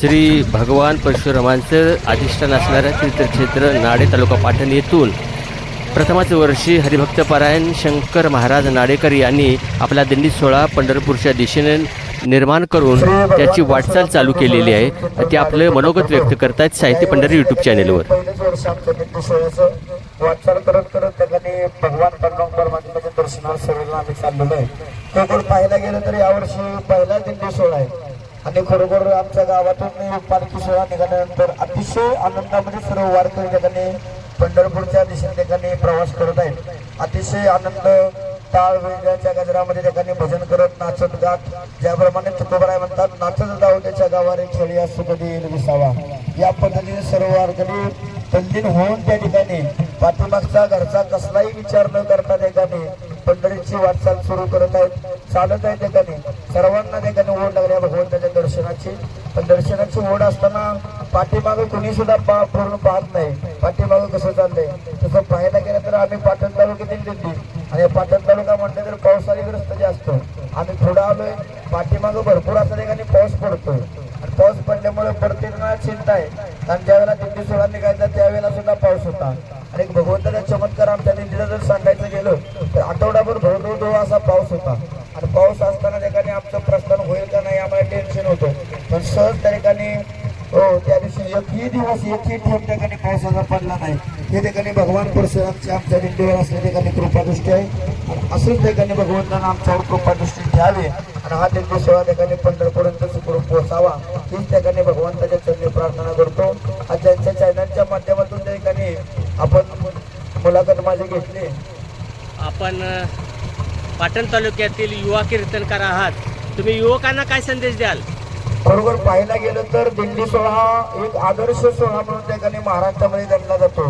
श्री भगवान परशुरामांचं अधिष्ठान असणाऱ्या तीर्थक्षेत्र नाडे तालुका पाटण येथून प्रथमच वर्षी हरिभक्तपरायण शंकर महाराज नाडेकर यांनी आपला दिंडी सोहळा पंढरपूरच्या दिशेने निर्माण करून त्याची वाटचाल चालू केलेली आहे. ते आपलं मनोगत व्यक्त करतायत साहित्य पंढरी यूट्यूब चॅनेलवर वाटचाल करत करत त्या ठिकाणी भगवान पांडुरंग परमात्म्याच्या दर्शनाला सर्वांना आम्ही चाललेलो आहे. पाहायला गेलं तर यावर्षी पहिला दिंडी सोहळा आहे. आणि खरोखर आमच्या गावातून पालखी सोहळा निघाल्यानंतर अतिशय आनंदामध्ये सर्व वारकरी ठिकाणी पंढरपूरच्या दिशेने ठिकाणी प्रवास करत आहेत. अतिशय आनंद टाळ वेगळ्याच्या गजरामध्ये ठिकाणी भजन करत नाचत गात. ज्याप्रमाणे तुकोबराय म्हणतात नाचत जाऊ त्याच्या गावाने खेळी असू कधी विसावा. या पद्धतीने सर्व वारकरी तल्लीन होऊन त्या ठिकाणी पाठीमागचा घरचा कसलाही विचार न करता ठिकाणी पंढरीची वाटचाल सुरू करत आहेत. चालत आहे ठिकाणी. सर्वांना ठिकाणी ओढ लागल्या भगवंताच्या दर्शनाची. पण दर्शनाची ओढ असताना पाठीमागं कुणी सुद्धा पा पूर्ण पाहत नाही. पाठीमागं कसं चाललंय? तसं पाहायला गेलं तर आम्ही पाटण तालुक्यातील दिंडी. आणि पाटण तालुका म्हटलं तर पावसाळीग्रस्त जास्त आम्ही पुढे आलोय पाठीमागं भरपूर असा ठिकाणी पाऊस पडतोय. आणि पाऊस पडल्यामुळे प्रत्येकाला चिंता आहे. कारण ज्यावेळेला दिंडी सोहळा निघायचा त्यावेळेला सुद्धा पाऊस होता. आणि भगवंताचा चमत्कार आमच्या दिंडीला जर सांगायचं गेलं तर आठवडाभर धो असा पाऊस होता आणि पाऊस असताना त्या ठिकाणी आमचं प्रस्थान होईल का नाही आम्हाला टेन्शन होतं पण सहज त्या ठिकाणी हो त्या दिवशी एकही दिवस एकही थेंब त्या ठिकाणी पावसाचा पडला नाही. हे ठिकाणी भगवान परशुरामची आमच्या दिंडीवर असल्या ठिकाणी कृपादृष्टी आहे. आणि असंच ठिकाणी भगवंतानं आमच्यावर कृपादृष्टी घ्यावी आणि हा दिंडी सोहळा ठिकाणी पंढरपर्यंत सुखरूप पोहोचावा. हीच ठिकाणी भगवंताच्या चरणी प्रार्थना करतो. आज ज्यांच्या चॅनलच्या माध्यमातून त्या ठिकाणी आपण मुलाखत माझी घेतली. आपण पाटण तालुक्यातील युवा कीर्तनकार आहात. तुम्ही युवकांना काय संदेश द्याल? बरोबर पाहायला गेलं तर दिंडी सोहळा हा एक आदर्श सोहळा म्हणून त्या ठिकाणी महाराष्ट्रामध्ये गणला जातो.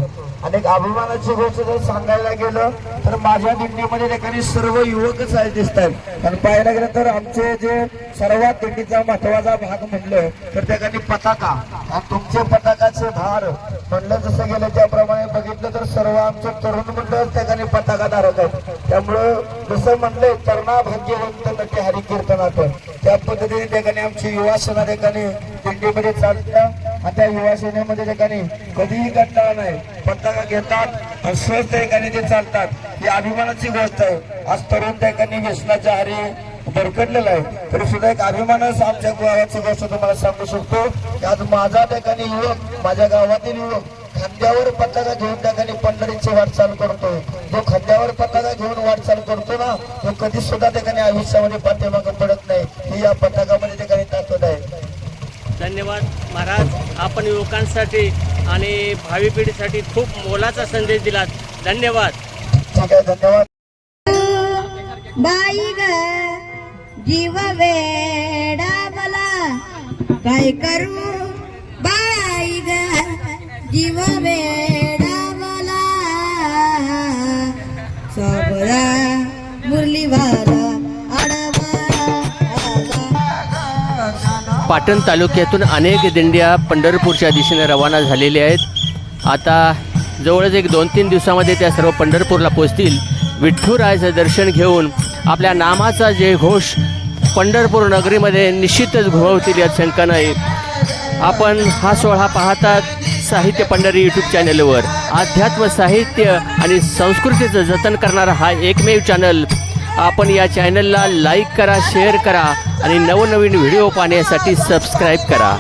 आणि एक अभिमानाची गोष्ट जर सांगायला गेलं तर माझ्या दिंडीमध्ये त्या ठिकाणी सर्व युवकच आहे दिसत आहेत. आणि पाहायला गेलं तर आमचे जे सर्वात दिंडीचा महत्त्वाचा भाग म्हणलं तर त्या ठिकाणी पताका. आणि तुमचे पताकाचे धार. म्हणलं जसं गेलं त्या सर्व आमचं तरुण मंडळ त्या ठिकाणी पताका धारक आहेत. त्यामुळं जसं म्हणलंय तरुणा भाग्यवंत नटे हरी कीर्तनात त्या पद्धतीने त्या ठिकाणी आमची युवा सेना त्या ठिकाणी दिंडीमध्ये चालत्या आणि त्या युवा सेनेमध्ये त्या ठिकाणी कधीही कंटाळा नाही. पताका घेतात आणि सहज ठिकाणी ते चालतात. ही अभिमानाची गोष्ट आहे. आज तरुण त्या ठिकाणी व्यसनाच्या हारी भरकडलेला आहे. तरी सुद्धा एक अभिमानच आमच्या गावाची गोष्ट तुम्हाला सांगू शकतो. की आज माझा त्या ठिकाणी युवक माझ्या गावातील युवक खांद्यावर पताका घेऊन त्या ठिकाणी पंढरीची वाटचाल करतो जो खांद्यावर पताका घेऊन वाटचाल करतो ना तो कधीच सुद्धा त्या ठिकाणी आयुष्यामध्ये पाठीमागं पडत नाही. ही या पताकामध्ये त्या ठिकाणी ताकद आहे. धन्यवाद महाराज. आपण युवकांसाठी आणि भावी पिढीसाठी खूप मोलाचा संदेश दिलात. धन्यवाद. ठीक आहे धन्यवाद. बाई ग जीव वेडा मला. काय करू? बाई जीव वेडावला मुरलीवाला पाटण तालुक्यातून अनेक दिंड्या पंढरपूरच्या दिशेने रवाना झालेल्या आहेत. आता जवळच एक दोन तीन दिवसामध्ये त्या सर्व पंढरपूरला पोचतील विठ्ठुरायाचं दर्शन घेऊन आपल्या नामाचा जे घोष पंढरपूर नगरीमध्ये निश्चितच घुमवतील यात शंका नाही आपण हा सोहळा पाहतात. साहित्य पंढरी यूट्यूब चॅनलवर अध्यात्म साहित्य आणि संस्कृतीचं जतन करणारा हा एकमेव चॅनल आपण या चॅनलला लाईक करा शेअर करा आणि नवनवीन व्हिडिओ पाहण्यासाठी सबस्क्राईब करा.